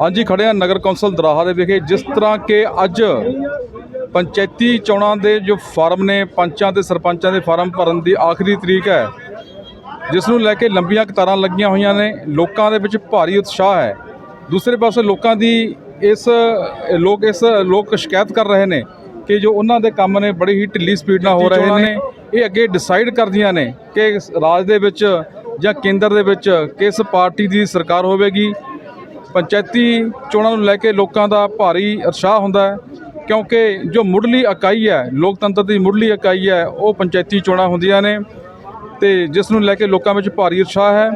ਹਾਂਜੀ ਖੜੇ ਹਾਂ ਨਗਰ ਕੌਂਸਲ ਦਰਾਹਾ ਦੇ ਵਿਖੇ। ਜਿਸ ਤਰ੍ਹਾਂ ਕਿ ਅੱਜ ਪੰਚਾਇਤੀ ਚੋਣਾਂ ਦੇ ਜੋ ਫਾਰਮ ਨੇ ਪੰਚਾਂ ਤੇ ਸਰਪੰਚਾਂ ਦੇ ਫਾਰਮ ਭਰਨ ਦੀ ਆਖਰੀ ਤਰੀਕ ਹੈ ਜਿਸ ਨੂੰ ਲੈ ਕੇ ਲੰਬੀਆਂ ਕਤਾਰਾਂ ਲੱਗੀਆਂ ਹੋਈਆਂ ਨੇ। ਲੋਕਾਂ ਦੇ ਵਿੱਚ ਭਾਰੀ ਉਤਸ਼ਾਹ ਹੈ। ਦੂਸਰੇ ਪਾਸੇ ਲੋਕਾਂ ਦੀ ਇਸ ਲੋਕ ਇਸ ਲੋਕ ਸ਼ਿਕਾਇਤ ਕਰ ਰਹੇ ਨੇ ਕਿ ਜੋ ਉਹਨਾਂ ਦੇ ਕੰਮ ਨੇ ਬੜੀ ਹੀ ਢਿੱਲੀ ਸਪੀਡ ਨਾਲ ਹੋ ਰਹੇ ਨੇ। ਇਹ ਅੱਗੇ ਡਿਸਾਈਡ ਕਰਦੀਆਂ ਨੇ ਕਿ ਰਾਜ ਦੇ ਵਿੱਚ ਜਾਂ ਕੇਂਦਰ ਦੇ ਵਿੱਚ ਕਿਸ ਪਾਰਟੀ ਦੀ ਸਰਕਾਰ ਹੋਵੇਗੀ। ਪੰਚਾਇਤੀ ਚੋਣਾਂ ਨੂੰ ਲੈ ਕੇ ਲੋਕਾਂ ਦਾ ਭਾਰੀ ਉਤਸ਼ਾਹ ਹੁੰਦਾ ਹੈ, ਕਿਉਂਕਿ ਜੋ ਮੁੱਢਲੀ ਇਕਾਈ ਹੈ, ਲੋਕਤੰਤਰ ਦੀ ਮੁੱਢਲੀ ਇਕਾਈ ਹੈ, ਉਹ ਪੰਚਾਇਤੀ ਚੋਣਾਂ ਹੁੰਦੀਆਂ ਨੇ ਤੇ ਜਿਸ ਨੂੰ ਲੈ ਕੇ ਲੋਕਾਂ ਵਿੱਚ ਭਾਰੀ ਉਤਸ਼ਾਹ ਹੈ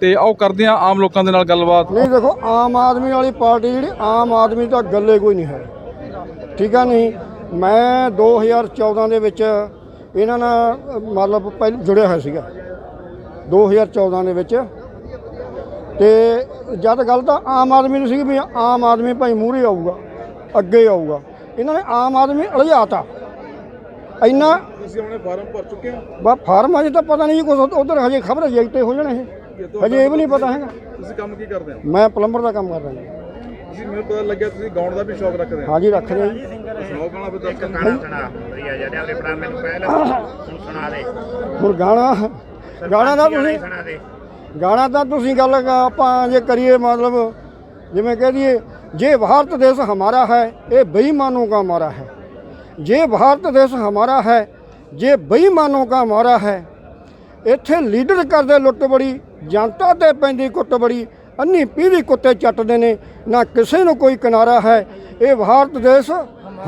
ਤੇ ਆਓ ਕਰਦੇ ਹਾਂ ਆਮ ਲੋਕਾਂ ਦੇ ਨਾਲ ਗੱਲਬਾਤ। ਨਹੀਂ, ਦੇਖੋ, ਆਮ ਆਦਮੀ ਵਾਲੀ ਪਾਰਟੀ ਜਿਹੜੀ, ਆਮ ਆਦਮੀ ਤਾਂ ਗੱਲੇ ਕੋਈ ਨਹੀਂ ਹੈ। ਠੀਕ ਆ ਨਹੀਂ? ਮੈਂ 2014 ਦੇ ਵਿੱਚ ਇਹਨਾਂ ਨਾਲ, ਮਤਲਬ ਪਹਿਲ, ਜੁੜਿਆ ਹੋਇਆ ਸੀਗਾ। 2014 ਦੇ ਵਿੱਚ ਤੇ ਜਦ ਗੱਲ ਤਾਂ ਆਮ ਆਦਮੀ ਨੂੰ ਸੀ ਵੀ ਆਮ ਆਦਮੀ ਭਾਈ ਮੂਹਰੇ ਆਊਗਾ ਅੱਗੇ ਆਊਗਾ। ਇਹਨਾਂ ਨੇ ਆਮ ਆਦਮੀ ਅੜਿਆਤਾ। ਇੰਨਾ ਤੁਸੀਂ ਆਪਣੇ ਫਾਰਮ ਭਰ ਚੁੱਕੇ ਹੋ? ਬਾ ਫਾਰਮ ਅਜੇ ਤਾਂ ਪਤਾ ਨਹੀਂ ਜੀ ਕੁਛ ਉਧਰ ਹਜੇ ਖਬਰ ਰਿਜੈਕਟ ਹੋ ਜਾਣੇ ਇਹ। ਹਜੇ ਇਹ ਵੀ ਨਹੀਂ ਪਤਾ ਹੈਗਾ। ਤੁਸੀਂ ਕੰਮ ਕੀ ਕਰਦੇ ਹੋ? ਮੈਂ ਪਲੰਬਰ ਦਾ ਕੰਮ ਕਰਦਾ ਜੀ। ਤੁਸੀਂ ਮੈਨੂੰ ਪਤਾ ਲੱਗਿਆ ਤੁਸੀਂ ਗਾਉਣ ਦਾ ਵੀ ਸ਼ੌਕ ਰੱਖਦੇ ਹੋ। ਹਾਜੀ ਰੱਖਦੇ ਹਾਂ ਜੀ। ਸੁਣਾਓ ਗਾਣਾ ਫਿਰ ਦੱਸ ਗਾਣਾ ਸੁਣਾ ਵਧੀਆ ਜਿਹੜੇ ਆਪਣੇ ਭਰਾ ਮੈਨੂੰ ਪਹਿਲਾਂ ਹੁਣ ਸੁਣਾ ਦੇ। ਹੁਣ ਗਾਣਾ ਗਾਣਾ ਦਾ ਤੁਸੀਂ ਸੁਣਾ ਦੇ। ਗਾਣਾ ਤਾਂ ਤੁਸੀਂ ਗੱਲ ਆਪਾਂ ਜੇ ਕਰੀਏ ਮਤਲਬ, ਜਿਵੇਂ ਕਹਿ ਦਈਏ, ਜੇ ਭਾਰਤ ਦੇਸ਼ ਹਮਾਰਾ ਹੈ, ਇਹ ਬੇਈਮਾਨੋਂ ਦਾ ਮਾਰਾ ਹੈ। ਜੇ ਭਾਰਤ ਦੇਸ਼ ਹਮਾਰਾ ਹੈ, ਜੇ ਬੇਈਮਾਨੋਂ ਦਾ ਮਾਰਾ ਹੈ, ਇੱਥੇ ਲੀਡਰ ਕਰਦੇ ਲੁੱਟ ਬੜੀ, ਜਨਤਾ ਤੇ ਪੈਂਦੀ ਕੁੱਟ ਬੜੀ, ਅੰਨੀ ਪੀੜੀ ਕੁੱਤੇ ਚੱਟਦੇ ਨੇ, ਨਾ ਕਿਸੇ ਨੂੰ ਕੋਈ ਕਿਨਾਰਾ ਹੈ। ਇਹ ਭਾਰਤ ਦੇਸ਼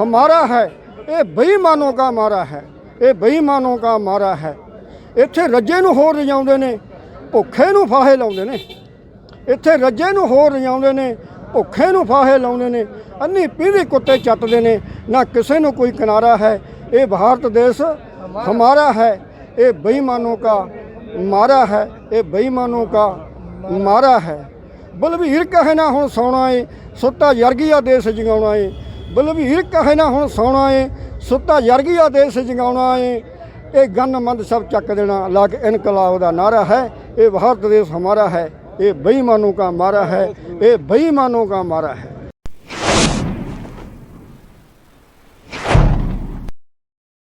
ਹਮਾਰਾ ਹੈ, ਇਹ ਬੇਈਮਾਨੋਂ ਦਾ ਮਾਰਾ ਹੈ, ਇਹ ਬੇਈਮਾਨੋਂ ਦਾ ਮਾਰਾ ਹੈ। ਇੱਥੇ ਰੱਜੇ ਨੂੰ ਹੋਰ ਰਜਾਉਂਦੇ ਨੇ ਭੁੱਖੇ ਨੂੰ ਫਾਹੇ ਲਾਉਂਦੇ ਨੇ। ਇੱਥੇ ਰੱਜੇ ਨੂੰ ਹੋਰ ਰਜਾਉਂਦੇ ਨੇ, ਭੁੱਖੇ ਨੂੰ ਫਾਹੇ ਲਾਉਂਦੇ ਨੇ, ਅੰਨੀ ਪੀੜੀ ਕੁੱਤੇ ਚੱਟਦੇ ਨੇ, ਨਾ ਕਿਸੇ ਨੂੰ ਕੋਈ ਕਿਨਾਰਾ ਹੈ। ਇਹ ਭਾਰਤ ਦੇਸ਼ ਹਮਾਰਾ ਹੈ, ਇਹ ਬੇਈਮਾਨों का ਮਾਰਾ ਹੈ, ਇਹ ਬੇਈਮਾਨों का ਮਾਰਾ ਹੈ। ਬਲਵੀਰ ਕਹੇ ਨਾ ਹੁਣ ਸੌਣਾ ਏ, ਸੁੱਤਾ ਯਰਗੀਆ ਦੇਸ਼ ਜਗਾਉਣਾ ਏ। ਬਲਵੀਰ ਕਹੇ ਨਾ ਹੁਣ ਸੌਣਾ ਏ, ਸੁੱਤਾ ਯਰਗੀਆ ਦੇਸ਼ ਜਗਾਉਣਾ ਏ। ਇਹ ਗਨਮੰਦ ਸਭ ਚੱਕ ਦੇਣਾ ਲਾ ਕੇ ਇਨਕਲਾਬ ਦਾ ਨਾਰਾ ਹੈ ਇਹ ਭਾਰਤ ਦੇਸ਼ ਹਮਾਰਾ ਹੈ ਇਹ ਬੇਈਮਾਨों का ਮਾਰਾ ਹੈ ਇਹ ਬੇਈਮਾਨों का ਮਾਰਾ ਹੈ।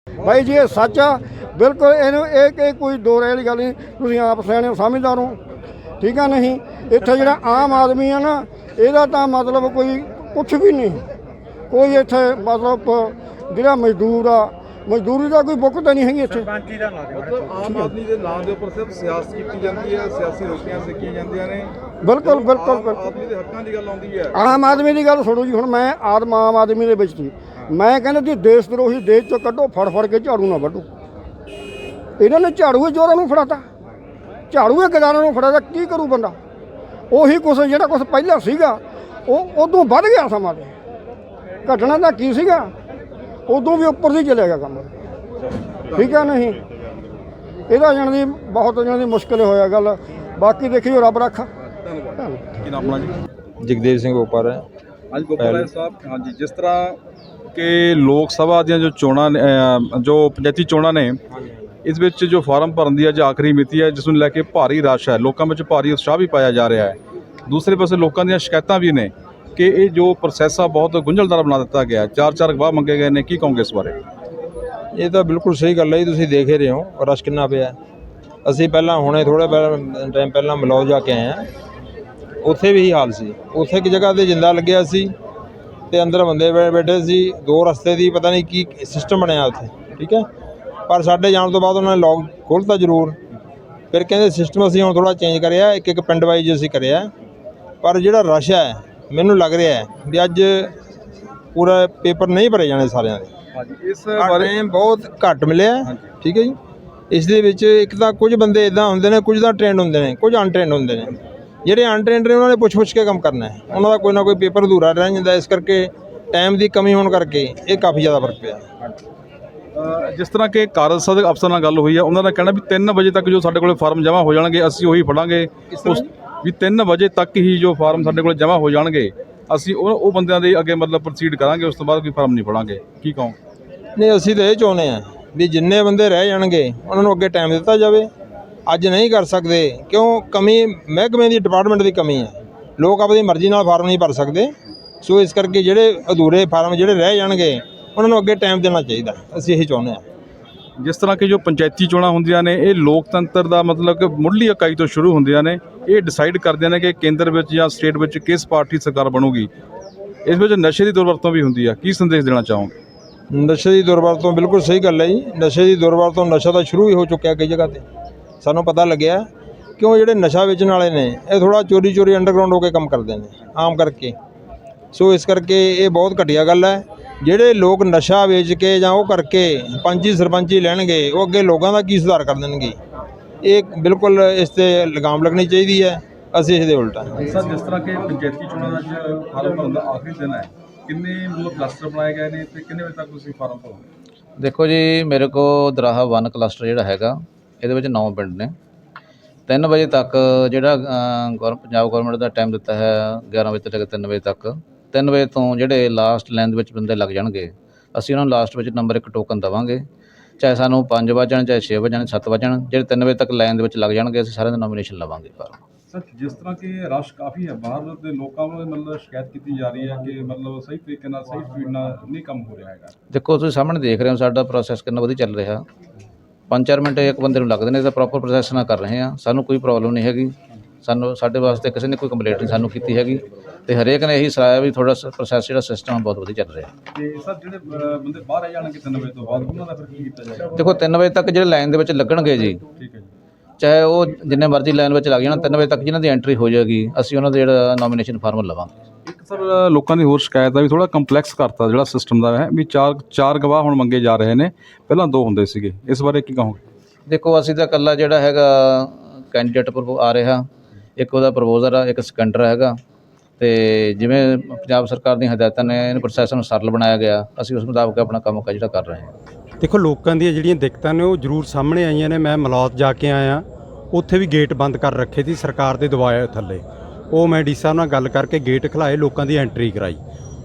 ਭਾਈ ਜੀ ਇਹ ਸੱਚ ਆ ਬਿਲਕੁਲ ਇਹਨੂੰ ਇਹ ਕਿ ਕੋਈ ਦੋਰੇ ਵਾਲੀ ਗੱਲ ਨਹੀਂ ਤੁਸੀਂ ਆਪ ਸਿਆਣੇ ਹੋ, ਸਮਝਦਾਰ ਹੋ ਠੀਕ ਆ ਨਹੀਂ? ਇੱਥੇ ਜਿਹੜਾ ਆਮ ਆਦਮੀ ਆ ਨਾ ਇਹਦਾ ਤਾਂ ਮਤਲਬ ਕੋਈ ਕੁਝ ਵੀ ਨਹੀਂ। ਕੋਈ ਇੱਥੇ ਮਤਲਬ ਜਿਹੜਾ ਮਜ਼ਦੂਰ ਆ ਮਜ਼ਦੂਰੀ ਦਾ ਕੋਈ ਬੁੱਕ ਤਾਂ ਨਹੀਂ ਹੈਗੀ ਇੱਥੇ। ਮਤਲਬ ਆਮ ਆਦਮੀ ਦੇ ਨਾਮ ਦੇ ਉੱਪਰ ਸਿਰਫ ਸਿਆਸਤ ਕੀਤੀ ਜਾਂਦੀ ਹੈ ਸਿਆਸੀ ਰੋਟੀਆਂ ਸੇਕੀਆਂ ਜਾਂਦੀਆਂ ਨੇ। ਬਿਲਕੁਲ ਬਿਲਕੁਲ ਆਮ ਬਿਲਕੁਲ। ਆਦਮੀ ਦੇ ਹੱਕਾਂ ਦੀ ਗੱਲ ਆਉਂਦੀ ਹੈ। ਆਮ ਆਦਮੀ ਦੀ ਗੱਲ ਸੁਣੋ ਜੀ ਹੁਣ ਮੈਂ ਆਦਮ ਆਮ ਆਦਮੀ ਦੇ ਵਿੱਚ ਸੀ। ਮੈਂ ਕਹਿੰਦਾ ਜੀ ਦੇਸ਼ ਦਰੋਹੀ ਦੇਸ਼ ਚੋਂ ਕੱਢੋ ਫੜ ਫੜ ਕੇ ਝਾੜੂ ਨਾ ਵੱਢੋ। ਇਹਨਾਂ ਨੇ ਝਾੜੂ ਹੀ ਚੋਰਾਂ ਨੂੰ ਫੜਾਤਾ। ਝਾੜੂ ਹੀ ਗਦਾਰਾਂ ਨੂੰ ਫੜਾਤਾ ਕੀ ਕਰੂ ਬੰਦਾ? ਉਹੀ ਕੁਛ ਜਿਹੜਾ ਕੁਛ ਪਹਿਲਾਂ ਸੀਗਾ ਉਹ ਉਦੋਂ ਵੱਧ ਗਿਆ ਸਮਾਂ। ਤੇ ਘਟਨਾ ਦਾ ਕੀ ਸੀਗਾ? ਉਦੋਂ ਵੀ ਉੱਪਰ ਦੀ ਚਲੇ ਗਿਆ ਕੰਮ। ਠੀਕ ਹੈ ਨਹੀਂ? ਇਹਦਾ ਜਾਣ ਦੀ ਬਹੁਤ ਜਾਣ ਦੀ ਮੁਸ਼ਕਲ ਹੋਇਆ ਗੱਲ। ਬਾਕੀ ਦੇਖਿਓ ਰੱਬ ਰੱਖਾ। ਧੰਨਵਾਦ ਕੀ ਨਾਮ ਆਪਣਾ ਜੀ? ਜਗਦੇਵ ਸਿੰਘ ਉਪਰ ਹੈ। ਹਾਂਜੀ ਗੋਪਾਲ ਰਾਏ ਸਾਹਿਬ ਹਾਂਜੀ ਜਿਸ ਤਰ੍ਹਾਂ ਕਿ ਲੋਕ ਸਭਾ ਦੀਆਂ ਜੋ ਚੋਣਾਂ ਜੋ ਪੰਚਾਇਤੀ ਚੋਣਾਂ ਨੇ ਇਸ ਵਿੱਚ ਜੋ ਫਾਰਮ ਭਰਨ ਦੀ ਅੱਜ ਆਖਰੀ ਮਿਤੀ ਹੈ ਜਿਸ ਨੂੰ ਲੈ ਕੇ ਭਾਰੀ ਰਸ਼ ਹੈ। ਲੋਕਾਂ ਵਿੱਚ ਭਾਰੀ ਉਤਸ਼ਾਹ ਵੀ ਪਾਇਆ ਜਾ ਰਿਹਾ ਹੈ। ਦੂਸਰੇ ਪਾਸੇ ਲੋਕਾਂ ਦੀਆਂ ਸ਼ਿਕਾਇਤਾਂ ਵੀ ਨੇ। ਕਿ ਇਹ ਜੋ ਪ੍ਰੋਸੈਸ ਆ, ਬਹੁਤ ਗੁੰਝਲਦਾਰ ਬਣਾ ਦਿੱਤਾ ਗਿਆ। ਚਾਰ ਚਾਰ ਗਵਾਹ ਮੰਗੇ ਗਏ ਨੇ। ਕੀ ਕਹੋਗੇ ਇਸ ਬਾਰੇ? ਇਹ ਤਾਂ ਬਿਲਕੁਲ ਸਹੀ ਗੱਲ ਹੈ ਜੀ, ਤੁਸੀਂ ਦੇਖ ਰਹੇ ਹੋ, ਰਸ਼ ਕਿੰਨਾ ਪਿਆ। ਅਸੀਂ ਪਹਿਲਾਂ, ਹੁਣੇ ਥੋੜਾ ਟਾਈਮ ਪਹਿਲਾਂ ਮਲੌਜ ਜਾ ਕੇ ਆਏ ਹਾਂ। ਉੱਥੇ ਵੀ ਇਹੀ ਹਾਲ ਸੀ। ਉੱਥੇ ਇੱਕ ਜਗ੍ਹਾ ਤੇ ਜਿੰਦਾ ਲੱਗਿਆ ਸੀ ਤੇ ਅੰਦਰ ਬੰਦੇ ਬੈ- ਬੈਠੇ ਸੀ। ਦੋ ਰਸਤੇ ਦੀ ਪਤਾ ਨਹੀਂ ਕੀ ਸਿਸਟਮ ਬਣਿਆ ਉੱਥੇ, ਠੀਕ ਹੈ? ਪਰ ਸਾਡੇ ਜਾਣ ਤੋਂ ਬਾਅਦ ਉਹਨਾਂ ਨੇ ਲੌਕ ਖੋਲ੍ਹਤਾ ਜ਼ਰੂਰ। ਫਿਰ ਕਹਿੰਦੇ ਸਿਸਟਮ ਅਸੀਂ ਹੁਣ ਥੋੜਾ ਚੇਂਜ ਕਰਿਆ ਇੱਕ ਇੱਕ ਪਿੰਡ ਵਾਈਜ਼ ਅਸੀਂ ਕਰਿਆ। ਪਰ ਜਿਹੜਾ ਰਸ਼ ਹੈ ਮੈਨੂੰ ਲੱਗ ਰਿਹਾ ਹੈ ਵੀ ਅੱਜ ਪੂਰਾ ਪੇਪਰ ਨਹੀਂ ਭਰੇ ਜਾਣੇ ਸਾਰਿਆਂ ਦੇ। ਹਾਂਜੀ ਇਸ ਬਾਰੇ ਬਹੁਤ ਘੱਟ ਮਿਲਿਆ। ਠੀਕ ਹੈ ਜੀ। ਇਸ ਦੇ ਵਿੱਚ ਇੱਕ ਤਾਂ ਕੁਝ ਬੰਦੇ ਇਦਾਂ ਹੁੰਦੇ ਨੇ ਕੁਝ ਤਾਂ ਟ੍ਰੇਨਡ ਹੁੰਦੇ ਨੇ ਕੁਝ ਅਨਟ੍ਰੇਨਡ ਹੁੰਦੇ ਨੇ। ਜਿਹੜੇ ਅਨਟ੍ਰੇਨਡ ਨੇ ਉਹਨਾਂ ਨੇ ਪੁੱਛ-ਪੁੱਛ ਕੇ ਕੰਮ ਕਰਨਾ ਹੈ। ਉਹਨਾਂ ਦਾ ਕੋਈ ਨਾ ਕੋਈ ਪੇਪਰ ਅਧੂਰਾ ਰਹਿ ਜਾਂਦਾ ਇਸ ਕਰਕੇ ਟਾਈਮ ਦੀ ਕਮੀ ਹੋਣ ਕਰਕੇ ਇਹ ਕਾਫੀ ਜ਼ਿਆਦਾ ਫ਼ਰਕ ਪਿਆ। ਜਿਸ ਤਰ੍ਹਾਂ ਕਿ ਕਾਰਜਸਾ ਦੇ ਅਫਸਰ ਨਾਲ ਗੱਲ ਹੋਈ ਹੈ ਉਹਨਾਂ ਦਾ ਕਹਿਣਾ ਵੀ 3 ਵਜੇ ਤੱਕ ਜੋ ਸਾਡੇ ਕੋਲੇ ਫਾਰਮ ਜਮ੍ਹਾਂ ਹੋ ਜਾਣਗੇ ਅਸੀਂ ਉਹੀ ਫੜਾਂਗੇ। ਉਸ ਵੀ 3 ਵਜੇ ਤੱਕ ਹੀ ਜੋ ਫਾਰਮ ਸਾਡੇ ਕੋਲ ਜਮ੍ਹਾਂ ਹੋ ਜਾਣਗੇ, ਅਸੀਂ ਉਹ ਉਹ ਬੰਦਿਆਂ ਦੇ ਅੱਗੇ ਮਤਲਬ ਪ੍ਰੋਸੀਡ ਕਰਾਂਗੇ, ਉਸ ਤੋਂ ਬਾਅਦ ਕੋਈ ਫਾਰਮ ਨਹੀਂ ਫੜਾਂਗੇ। ਕੀ ਕਹੋ ਨਹੀਂ, ਅਸੀਂ ਤਾਂ ਇਹ ਚਾਹੁੰਦੇ ਹਾਂ ਵੀ ਜਿੰਨੇ ਬੰਦੇ ਰਹਿ ਜਾਣਗੇ, ਉਹਨਾਂ ਨੂੰ ਅੱਗੇ ਟਾਈਮ ਦਿੱਤਾ ਜਾਵੇ। ਅੱਜ ਨਹੀਂ ਕਰ ਸਕਦੇ, ਕਿਉਂ? ਕਮੀ, ਮਹਿਕਮੇ ਦੀ ਡਿਪਾਰਟਮੈਂਟ ਦੀ ਕਮੀ ਹੈ। ਲੋਕ ਆਪਣੀ ਮਰਜ਼ੀ ਨਾਲ ਫਾਰਮ ਨਹੀਂ ਭਰ ਸਕਦੇ। ਸੋ ਇਸ ਕਰਕੇ ਜਿਹੜੇ ਅਧੂਰੇ ਫਾਰਮ ਜਿਹੜੇ ਰਹਿ ਜਾਣਗੇ, ਉਹਨਾਂ ਨੂੰ ਅੱਗੇ ਟਾਈਮ ਦੇਣਾ ਚਾਹੀਦਾ। ਅਸੀਂ ਇਹੀ ਚਾਹੁੰਦੇ ਹਾਂ। ਜਿਸ ਤਰ੍ਹਾਂ ਕਿ ਜੋ ਪੰਚਾਇਤੀ ਚੋਣਾਂ ਹੁੰਦੀਆਂ ਨੇ, ਇਹ ਲੋਕਤੰਤਰ ਦਾ ਮਤਲਬ ਕਿ ਮੁੱਢਲੀ ਇਕਾਈ ਤੋਂ ਸ਼ੁਰੂ ਹੁੰਦੀਆਂ ਨੇ, ਇਹ ਡਿਸਾਈਡ ਕਰਦੀਆਂ ਨੇ ਕਿ ਕੇਂਦਰ ਵਿੱਚ ਜਾਂ ਸਟੇਟ ਵਿੱਚ ਕਿਸ ਪਾਰਟੀ ਸਰਕਾਰ ਬਣੂਗੀ। ਇਸ ਵਿੱਚ ਨਸ਼ੇ ਦੀ ਦੁਰਵਰਤੋਂ ਵੀ ਹੁੰਦੀ ਆ। ਕੀ ਸੰਦੇਸ਼ ਦੇਣਾ ਚਾਹੋਗੇ? ਨਸ਼ੇ ਦੀ ਦੁਰਵਰਤੋਂ ਬਿਲਕੁਲ ਸਹੀ ਗੱਲ ਹੈ ਜੀ। ਨਸ਼ੇ ਦੀ ਦੁਰਵਰਤੋਂ ਨਸ਼ਾ ਤਾਂ ਸ਼ੁਰੂ ਹੀ ਹੋ ਚੁੱਕਿਆ ਕਈ ਜਗ੍ਹਾ ਤੇ। ਸਾਨੂੰ ਪਤਾ ਲੱਗਿਆ ਕਿਉਂ ਜਿਹੜੇ ਨਸ਼ਾ ਵੇਚਣ ਵਾਲੇ ਨੇ, ਇਹ ਥੋੜਾ ਚੋਰੀ ਚੋਰੀ ਅੰਡਰਗਰਾਉਂਡ ਹੋ ਕੇ ਕੰਮ ਕਰਦੇ ਨੇ, ਆਮ ਕਰਕੇ। ਸੋ ਇਸ ਕਰਕੇ ਇਹ ਬਹੁਤ ਘਟੀਆ ਗੱਲ ਹੈ। ਜਿਹੜੇ ਲੋਕ ਨਸ਼ਾ ਵੇਚ ਕੇ ਜਾਂ ਉਹ ਕਰਕੇ ਪੰਚੀ ਸਰਪੰਚੀ ਲੈਣਗੇ ਉਹ ਅੱਗੇ ਲੋਕਾਂ ਦਾ ਕੀ ਸੁਧਾਰ ਕਰ ਦੇਣਗੇ? ਇਹ ਬਿਲਕੁਲ ਇਸ ਤੇ ਲਗਾਮ ਲੱਗਣੀ ਚਾਹੀਦੀ ਹੈ। ਅਸੀਂ ਇਸ ਦੇ ਉਲਟਾ ਹਾਂ। ਸਰ ਜਿਸ ਤਰ੍ਹਾਂ ਕਿ ਪੰਚਾਇਤੀ ਚੋਣਾਂ ਦਾ ਅੱਜ ਫਾਰਮ ਭਰਨ ਦਾ ਆਖਰੀ ਦਿਨ ਹੈ ਕਿੰਨੇ ਮਤਲਬ ਕਲਸਟਰ ਬਣਾਏ ਗਏ ਨੇ ਤੇ ਕਿੰਨੇ ਵਜੇ ਤੱਕ ਤੁਸੀਂ ਫਾਰਮ ਭਰੋਗੇ? ਦੇਖੋ ਜੀ ਮੇਰੇ ਕੋ ਦਰਾਹਾ 1 ਕਲਸਟਰ ਜਿਹੜਾ ਹੈਗਾ ਇਹਦੇ ਵਿੱਚ 9 ਪਿੰਡ ਨੇ। 3 ਵਜੇ ਤੱਕ ਜਿਹੜਾ ਗੌਰ ਪੰਜਾਬ ਗਵਰਨਮੈਂਟ ਦਾ ਟਾਈਮ ਦਿੱਤਾ ਹੈ 11 ਵਜੇ ਤੋਂ ਲੈ ਕੇ 3 ਵਜੇ ਤੱਕ। 3 ਵਜੇ ਤੋਂ ਜਿਹੜੇ ਲਾਸਟ ਲਾਈਨ ਦੇ ਵਿੱਚ ਬੰਦੇ ਲੱਗ ਜਾਣਗੇ ਅਸੀਂ ਉਹਨਾਂ ਨੂੰ ਲਾਸਟ ਵਿੱਚ ਨੰਬਰ ਇੱਕ ਟੋਕਨ ਦਵਾਂਗੇ। ਚਾਹੇ ਸਾਨੂੰ 5 ਵਜਣ ਚਾਹੇ 6 ਵਜਣ 7 ਵਜਣ ਜਿਹੜੇ 3 ਵਜੇ ਤੱਕ ਲਾਈਨ ਦੇ ਵਿੱਚ ਲੱਗ ਜਾਣਗੇ ਅਸੀਂ ਸਾਰਿਆਂ ਦਾ ਨੋਮੀਨੇਸ਼ਨ ਲਵਾਂਗੇ ਫਾਰਮ ਸਰ ਜਿਸ ਤਰ੍ਹਾਂ ਕਿ ਰਸ਼ ਕਾਫੀ ਹੈ ਬਾਹਰ ਦੇ ਲੋਕਾਂ ਵੱਲੋਂ ਮਤਲਬ ਸ਼ਿਕਾਇਤ ਕੀਤੀ ਜਾ ਰਹੀ ਹੈ ਕਿ ਮਤਲਬ ਸਹੀ ਤਰੀਕੇ ਨਾਲ ਸਹੀ ਸਪੀਡ ਨਾਲ ਨਹੀਂ ਕੰਮ ਹੋ ਰਿਹਾ ਹੈਗਾ। ਦੇਖੋ ਤੁਸੀਂ ਸਾਹਮਣੇ ਦੇਖ ਰਹੇ ਹੋ ਸਾਡਾ ਪ੍ਰੋਸੈਸ ਕਿੰਨਾ ਵਧੀਆ ਚੱਲ ਰਿਹਾ। ਪੰਜ ਚਾਰ ਮਿੰਟ ਇੱਕ ਬੰਦੇ ਨੂੰ ਲੱਗਦੇ ਨੇ ਤਾਂ ਪ੍ਰੋਪਰ ਪ੍ਰੋਸੈਸ ਨਾਲ ਕਰ ਰਹੇ ਹਾਂ ਸਾਨੂੰ ਕੋਈ ਪ੍ਰੋਬਲਮ ਨਹੀਂ ਹੈਗੀ। ਸਾਨੂੰ ਸਾਡੇ ਵਾਸਤੇ ਕਿਸੇ ਨੇ ਕੋਈ ਕੰਪਲੇਂਟ ਨਹੀਂ ਸਾਨੂੰ ਕੀਤੀ ਹੈਗੀ। ਤੇ ਹਰੇਕ ਨੇ ਇਹੀ ਸਲਾਹਿਆ ਵੀ ਥੋੜਾ ਪ੍ਰੋਸੈਸ ਜਿਹੜਾ ਸਿਸਟਮ ਬਹੁਤ ਵਧੀਆ ਚੱਲ ਰਿਹਾ। ਤੇ ਸਰ ਜਿਹੜੇ ਅਹ, ਬੰਦੇ ਬਾਹਰ ਆ ਜਾਣਗੇ 3 ਵਜੇ ਤੋਂ ਬਾਅਦ ਉਹਨਾਂ ਦਾ ਫਿਰ ਕੀ ਕੀਤਾ ਜਾਏਗਾ? ਦੇਖੋ 3 ਵਜੇ ਤੱਕ ਜਿਹੜੇ ਲਾਈਨ ਦੇ ਵਿੱਚ ਲੱਗਣਗੇ ਜੀ ਠੀਕ ਹੈ ਜੀ। ਚਾਹੇ ਉਹ ਜਿੰਨੇ ਮਰਜ਼ੀ ਲਾਈਨ ਵਿੱਚ ਲੱਗ ਜਾਣ 3 ਵਜੇ ਤੱਕ ਜਿਨ੍ਹਾਂ ਦੀ ਐਂਟਰੀ ਹੋ ਜਾਏਗੀ ਅਸੀਂ ਉਹਨਾਂ ਦਾ ਜਿਹੜਾ ਨੋਮੀਨੇਸ਼ਨ ਫਾਰਮ ਲਵਾਂਗੇ। ਇੱਕ ਸਰ ਲੋਕਾਂ ਦੀ ਹੋਰ ਸ਼ਿਕਾਇਤ ਆ ਵੀ ਥੋੜਾ ਕੰਪਲੈਕਸ ਕਰਤਾ ਜਿਹੜਾ ਸਿਸਟਮ ਦਾ ਹੈ ਵੀ ਚਾਰ ਚਾਰ ਗਵਾਹ ਹੁਣ ਮੰਗੇ ਜਾ ਰਹੇ ਨੇ ਪਹਿਲਾਂ ਦੋ ਹੁੰਦੇ ਸੀਗੇ ਇਸ ਬਾਰੇ ਕੀ ਕਹੋਗੇ? ਦੇਖੋ ਅਸੀਂ ਤਾਂ ਇਕੱਲਾ ਜਿਹੜਾ ਹੈਗਾ ਕੈਂਡੀਡੇਟ ਆ ਰਿਹਾ ਇੱਕ ਉਹਦਾ ਪ੍ਰਪੋਜ਼ਰ ਆ ਇੱਕ ਸਕੈਂਡਰ ਹੈਗਾ। ਅਤੇ ਜਿਵੇਂ ਪੰਜਾਬ ਸਰਕਾਰ ਦੀਆਂ ਹਦਾਇਤਾਂ ਨੇ, ਇਹਨ ਪ੍ਰੋਸੈਸ ਨੂੰ ਸਰਲ ਬਣਾਇਆ ਗਿਆ, ਅਸੀਂ ਉਸ ਮੁਤਾਬਕ ਆਪਣਾ ਕੰਮ ਕਾਜ ਜਿਹੜਾ ਕਰ ਰਹੇ ਹਾਂ। ਦੇਖੋ, ਲੋਕਾਂ ਦੀਆਂ ਜਿਹੜੀਆਂ ਦਿੱਕਤਾਂ ਨੇ, ਉਹ ਜ਼ਰੂਰ ਸਾਹਮਣੇ ਆਈਆਂ ਨੇ। ਮੈਂ ਮਲੌਤ ਜਾ ਕੇ ਆਇਆ। ਉੱਥੇ ਵੀ ਗੇਟ ਬੰਦ ਕਰ ਰੱਖੇ ਸੀ, ਸਰਕਾਰ ਦੇ ਦਵਾਏ ਥੱਲੇ। ਉਹ ਮੈਂ ਡੀ ਸਾਹਿਬ ਨਾਲ ਗੱਲ ਕਰਕੇ ਗੇਟ ਖਲਾਏ, ਲੋਕਾਂ ਦੀ ਐਂਟਰੀ ਕਰਾਈ।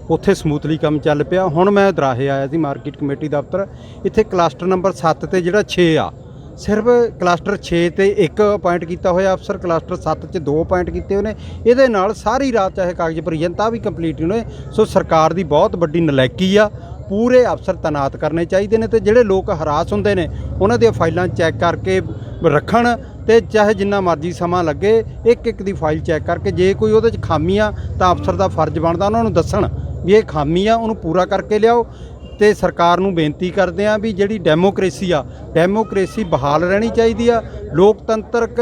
ਉੱਥੇ ਸਮੂਥਲੀ ਕੰਮ ਚੱਲ ਪਿਆ। ਹੁਣ ਮੈਂ ਦਰਾਹੇ ਆਇਆ ਸੀ, ਮਾਰਕੀਟ ਕਮੇਟੀ ਦਫ਼ਤਰ। ਇੱਥੇ ਕਲਸਟਰ ਨੰਬਰ 7 ਤੇ ਜਿਹੜਾ 6 ਆ ਸਿਰਫ ਕਲਸਟਰ 6 ਤੇ ਇੱਕ ਅਪਾਇੰਟ ਕੀਤਾ ਹੋਇਆ ਅਫਸਰ, ਕਲਸਟਰ 7 ਚ ਦੋ ਅਪਾਇੰਟ ਕੀਤੇ ਹੋਏ ਨੇ। ਇਹਦੇ ਨਾਲ ਸਾਰੀ ਰਾਤ ਚਾਹੇ ਕਾਗਜ਼ ਭਰੀ ਜਾਣ, ਤਾਂ ਵੀ ਕੰਪਲੀਟ ਨਹੀਂ ਹੋਏ ਸੋ ਸਰਕਾਰ ਦੀ ਬਹੁਤ ਵੱਡੀ ਨਲਾਇਕੀ ਆ। ਪੂਰੇ ਅਫਸਰ ਤੈਨਾਤ ਕਰਨੇ ਚਾਹੀਦੇ ਨੇ ਤੇ ਜਿਹੜੇ ਲੋਕ ਹਰਾਸ ਹੁੰਦੇ ਨੇ, ਉਹਨਾਂ ਦੀਆਂ ਫਾਈਲਾਂ ਚੈੱਕ ਕਰਕੇ ਰੱਖਣ ਤੇ ਚਾਹੇ ਜਿੰਨਾ ਮਰਜ਼ੀ ਸਮਾਂ ਲੱਗੇ ਇੱਕ ਇੱਕ ਦੀ ਫਾਈਲ ਚੈੱਕ ਕਰਕੇ, ਜੇ ਕੋਈ ਉਹਦੇ 'ਚ ਖਾਮੀ ਆ, ਤਾਂ ਅਫਸਰ ਦਾ ਫਰਜ਼ ਬਣਦਾ, ਉਹਨਾਂ ਨੂੰ ਦੱਸਣ ਵੀ ਇਹ ਖਾਮੀ ਆ, ਉਹਨੂੰ ਪੂਰਾ ਕਰਕੇ ਲਿਆਓ। ਤੇ ਸਰਕਾਰ ਨੂੰ ਬੇਨਤੀ ਕਰਦੇ ਆ ਵੀ ਜਿਹੜੀ ਡੈਮੋਕ੍ਰੇਸੀ ਆ ਡੈਮੋਕ੍ਰੇਸੀ ਬਹਾਲ ਰਹਿਣੀ ਚਾਹੀਦੀ ਆ ਲੋਕਤੰਤਰਕ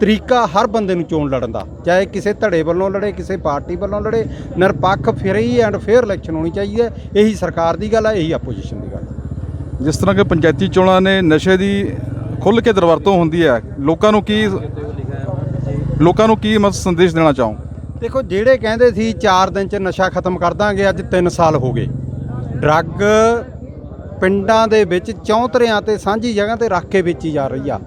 ਤਰੀਕਾ ਹਰ ਬੰਦੇ ਨੂੰ ਚੋਣ ਲੜਨ ਦਾ ਚਾਹੇ ਕਿਸੇ ਧੜੇ ਵੱਲੋਂ ਲੜੇ ਕਿਸੇ ਪਾਰਟੀ ਵੱਲੋਂ ਲੜੇ ਨਿਰਪੱਖ ਫਰੀ ਐਂਡ ਫੇਅਰ ਇਲੈਕਸ਼ਨ ਹੋਣੀ ਚਾਹੀਦੀ ਹੈ ਇਹੀ ਸਰਕਾਰ ਦੀ ਗੱਲ ਹੈ ਇਹੀ ਆਪੋਜੀਸ਼ਨ ਦੀ ਗੱਲ ਜਿਸ ਤਰ੍ਹਾਂ ਕਿ ਪੰਚਾਇਤੀ ਚੋਣਾਂ ਨੇ ਨਸ਼ੇ ਦੀ ਖੁੱਲ੍ਹ ਕੇ ਦੁਰਵਰਤੋਂ ਹੁੰਦੀ ਹੈ ਲੋਕਾਂ ਨੂੰ ਕੀ ਲੋਕਾਂ ਨੂੰ ਕੀ ਮਤ ਸੰਦੇਸ਼ ਦੇਣਾ ਚਾਹੋ? ਦੇਖੋ ਜਿਹੜੇ ਕਹਿੰਦੇ ਸੀ 4 ਦਿਨ ਚ ਨਸ਼ਾ ਖਤਮ ਕਰ ਦਾਂਗੇ ਅੱਜ 3 ਸਾਲ ਹੋ ਗਏ। ਡਰੱਗ ਪਿੰਡਾਂ ਦੇ ਵਿੱਚ ਚੌਂਤਰਿਆਂ ਤੇ ਸਾਂਝੀ ਜਗ੍ਹਾ ਤੇ ਰੱਖ ਕੇ ਵੇਚੀ ਜਾ ਰਹੀ ਆ।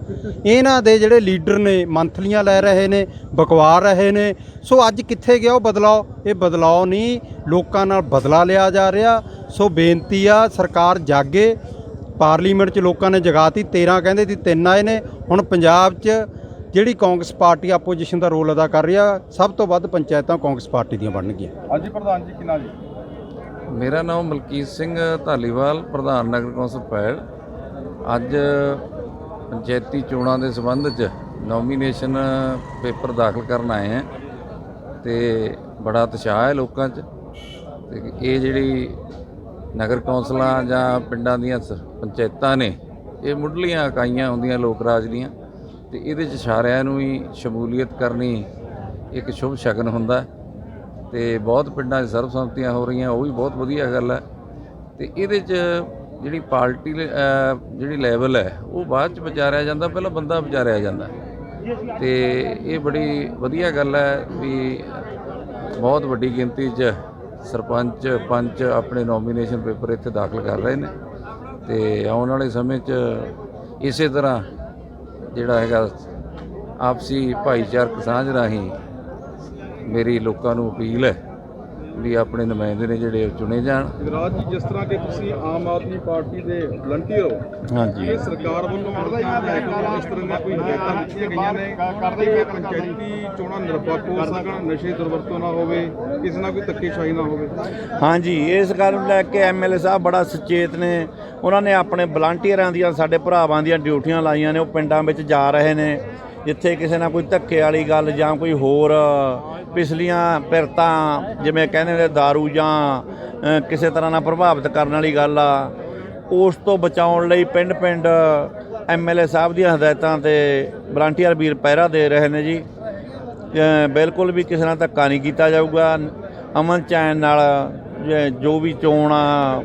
ਇਹਨਾਂ ਦੇ ਜਿਹੜੇ ਲੀਡਰ ਨੇ, ਮੰਥਲੀਆਂ ਲੈ ਰਹੇ ਨੇ ਬਕਵਾ ਰਹੇ ਨੇ। ਸੋ ਅੱਜ ਕਿੱਥੇ ਗਿਆ ਉਹ ਬਦਲਾਓ? ਇਹ ਬਦਲਾਓ ਨਹੀਂ, ਲੋਕਾਂ ਨਾਲ ਬਦਲਾ ਲਿਆ ਜਾ ਰਿਹਾ। ਸੋ ਬੇਨਤੀ ਆ, ਸਰਕਾਰ ਜਾਗੇ। ਪਾਰਲੀਮੈਂਟ 'ਚ ਲੋਕਾਂ ਨੇ ਜਗਾਤੀ 13 ਕਹਿੰਦੇ ਸੀ, ਤਿੰਨ ਆਏ ਨੇ। ਹੁਣ ਪੰਜਾਬ 'ਚ ਜਿਹੜੀ ਕਾਂਗਰਸ ਪਾਰਟੀ ਆਪੋਜੀਸ਼ਨ ਦਾ ਰੋਲ ਅਦਾ ਕਰ ਰਹੀ ਆ, ਸਭ ਤੋਂ ਵੱਧ ਪੰਚਾਇਤਾਂ ਕਾਂਗਰਸ ਪਾਰਟੀ ਦੀਆਂ ਬਣਨਗੀਆਂ। ਹਾਂਜੀ, ਪ੍ਰਧਾਨ ਜੀ, ਕਿੰਨਾ ਜੀ? ਮੇਰਾ ਨਾਮ ਮਲਕੀਤ ਸਿੰਘ ਧਾਲੀਵਾਲ, ਪ੍ਰਧਾਨ ਨਗਰ ਕੌਂਸਲ ਪੈੜ ਅੱਜ ਪੰਚਾਇਤੀ ਚੋਣਾਂ ਦੇ ਸੰਬੰਧ 'ਚ ਨੋਮੀਨੇਸ਼ਨ ਪੇਪਰ ਦਾਖਲ ਕਰਨ ਆਏ ਹਾਂ ਤੇ ਬੜਾ ਉਤਸ਼ਾਹ ਹੈ ਲੋਕਾਂ 'ਚ। ਤੇ ਇਹ ਜਿਹੜੀ ਨਗਰ ਕੌਂਸਲਾਂ ਜਾਂ ਪਿੰਡਾਂ ਦੀਆਂ ਸ- ਪੰਚਾਇਤਾਂ ਨੇ, ਇਹ ਮੁੱਢਲੀਆਂ ਇਕਾਈਆਂ ਹੁੰਦੀਆਂ ਲੋਕ ਰਾਜ ਦੀਆਂ, ਤੇ ਇਹਦੇ 'ਚ ਸਾਰਿਆਂ ਨੂੰ ਹੀ ਸ਼ਮੂਲੀਅਤ ਕਰਨੀ ਇੱਕ ਸ਼ੁਭ ਸ਼ਗਨ ਹੁੰਦਾ। ਹੈ ਤੇ ਬਹੁਤ ਪਿੰਡਾਂ 'ਚ ਸਰਬਸੰਮਤੀਆਂ ਹੋ ਰਹੀਆਂ, ਉਹ ਵੀ ਬਹੁਤ ਵਧੀਆ ਗੱਲ ਹੈ। ਤੇ ਇਹਦੇ 'ਚ ਜਿਹੜੀ ਪਾਰਟੀ ਲ- ਜਿਹੜੀ ਲੈਵਲ ਹੈ, ਉਹ ਬਾਅਦ 'ਚ ਵਿਚਾਰਿਆ ਜਾਂਦਾ, ਪਹਿਲਾਂ ਬੰਦਾ ਵਿਚਾਰਿਆ ਜਾਂਦਾ। ਤੇ ਇਹ ਬੜੀ ਵਧੀਆ ਗੱਲ ਹੈ ਵੀ ਬਹੁਤ ਵੱਡੀ ਗਿਣਤੀ 'ਚ ਸਰਪੰਚ, ਪੰਚ ਆਪਣੇ ਨੋਮੀਨੇਸ਼ਨ ਪੇਪਰ ਇੱਥੇ ਦਾਖਲ ਕਰ ਰਹੇ ਨੇ। ਤੇ ਆਉਣ ਵਾਲੇ ਸਮੇਂ 'ਚ ਇਸੇ ਤਰ੍ਹਾਂ ਜਿਹੜਾ ਹੈਗਾ ਆਪਸੀ ਭਾਈਚਾਰਕ ਸਾਂਝ ਰਾਹੀਂ ਮੇਰੀ ਲੋਕਾਂ ਨੂੰ ਅਪੀਲ ਹੈ ਵੀ ਆਪਣੇ ਨੁਮਾਇੰਦੇ ਨੇ ਜਿਹੜੇ ਉਹ ਚੁਣੇ ਜਾਣ। ਵਿਰਾਜ ਜੀ ਜਿਸ ਤਰ੍ਹਾਂ ਕਿ ਤੁਸੀਂ ਆਮ ਆਦਮੀ ਪਾਰਟੀ ਦੇ ਵਲੰਟੀਅਰ ਹੋ ਹਾਂਜੀ। ਇਹ ਸਰਕਾਰ ਵੱਲੋਂ ਇਸ ਤਰ੍ਹਾਂ ਦੀਆਂ ਕੋਈ ਹਦਾਇਤਾਂ ਦਿੱਤੀਆਂ ਗਈਆਂ ਨੇ? ਕਿ ਪੰਚਾਇਤੀ ਚੋਣਾਂ ਨਿਰਪੱਖ ਹੋ ਸਕਣ ਨਸ਼ੇ ਦੁਰਵਰਤੋਂ ਨਾ ਹੋਵੇ ਕਿਸੇ ਨਾਲ ਕੋਈ ਧੱਕੇਸ਼ਾਹੀ ਨਾ ਹੋਵੇ? ਹਾਂਜੀ ਇਸ ਗੱਲ ਨੂੰ ਲੈ ਕੇ ਐਮਐਲਏ ਸਾਹਿਬ ਬੜਾ ਸੁਚੇਤ ਨੇ। ਉਹਨਾਂ ਨੇ ਆਪਣੇ ਵਲੰਟੀਅਰਾਂ ਦੀਆਂ ਸਾਡੇ ਭਰਾਵਾਂ ਦੀਆਂ ਡਿਊਟੀਆਂ ਲਾਈਆਂ ਨੇ ਉਹ ਪਿੰਡਾਂ ਵਿੱਚ ਜਾ ਰਹੇ ਨੇ। ਜਿੱਥੇ ਕਿਸੇ ਨਾਲ ਕੋਈ ਧੱਕੇ ਵਾਲੀ ਗੱਲ ਜਾਂ ਕੋਈ ਹੋਰ ਪਿਛਲੀਆਂ ਪਿਰਤਾਂ ਜਿਵੇਂ ਕਹਿੰਦੇ ਨੇ दारू ਜਾਂ ਕਿਸੇ ਤਰ੍ਹਾਂ ਨਾਲ ਪ੍ਰਭਾਵਿਤ ਕਰਨ ਵਾਲੀ ਗੱਲ ਆ ਉਸ ਤੋਂ ਬਚਾਉਣ ਲਈ ਪਿੰਡ-ਪਿੰਡ ਐਮਐਲਏ ਸਾਹਿਬ ਦੀਆਂ ਹਦਾਇਤਾਂ ਤੇ ਵਲੰਟੀਅਰ ਵੀਰ ਪਹਿਰਾ ਦੇ ਰਹੇ ਨੇ ਜੀ। ਬਿਲਕੁਲ ਵੀ ਕਿਸੇ ਨਾਲ ਧੱਕਾ ਨਹੀਂ ਕੀਤਾ ਜਾਊਗਾ। ਅਮਨ ਚੈਨ ਨਾਲ ਜ- ਵੀ ਚੋਣ ਆ